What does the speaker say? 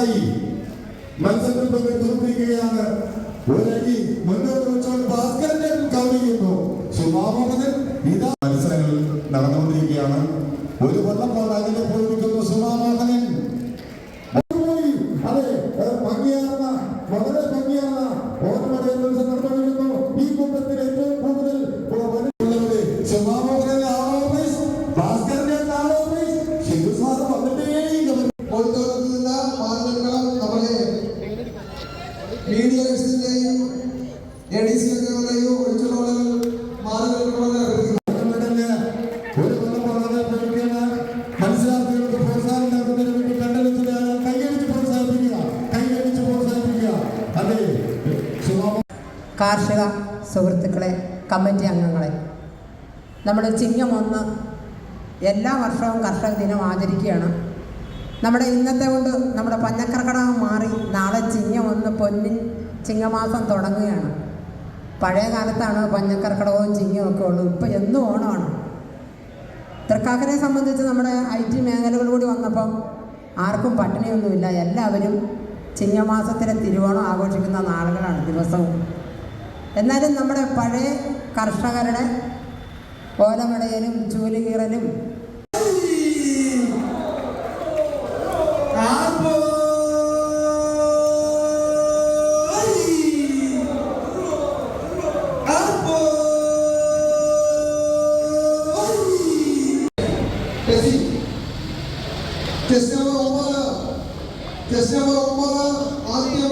പാസ്സായി മത്സരം തീർത്തിരിക്കുകയാണ് ഒരടി മുന്നോട്ട് വെച്ചുകൊണ്ട് ഭാസ്കരന്റെ കവിയുന്നു സുമാമോഹനൻ ഇതാ മത്സരങ്ങൾ നടന്നുകൊണ്ടിരിക്കുകയാണ്. ഒരു വള്ളപ്പാട് അതിനെ പോയിരിക്കുന്നു സുമാമോഹനൻ. അതെ ഭംഗിയാർന്ന വളരെ ഭംഗിയാർന്ന ഓർമ്മ ദിവസം കാർഷിക സുഹൃത്തുക്കളെ കമ്മിറ്റി അംഗങ്ങളെ നമ്മൾ ചിങ്ങം ഒന്ന് എല്ലാ വർഷവും കർഷക ദിനം ആചരിക്കുകയാണ്. നമ്മുടെ ഇന്നത്തെ കൊണ്ട് നമ്മുടെ പഞ്ഞക്കർക്കടകം മാറി നാളെ ചിങ്ങം ഒന്ന് പൊന്നിൻ ചിങ്ങമാസം തുടങ്ങുകയാണ്. പഴയ കാലത്താണ് പഞ്ഞക്കർക്കടകവും ചിങ്ങവും ഒക്കെ ഉള്ളൂ. ഇപ്പം എന്നും ഓണമാണ് തൃക്കാക്കരയെ സംബന്ധിച്ച് നമ്മുടെ ഐ ടി മേഖലകൾ കൂടി വന്നപ്പം ആർക്കും പട്ടിണിയൊന്നുമില്ല. എല്ലാവരും ചിങ്ങമാസത്തിലെ തിരുവോണം ആഘോഷിക്കുന്ന നാളുകളാണ് ദിവസവും. എന്നാലും നമ്മുടെ പഴയ കർഷകരുടെ ഓലമടയലും ചൂലുകീറലും కేసీఆర్ ఉమ్మల కేసీఆర్ ఉమ్మల ఆర్టీఎం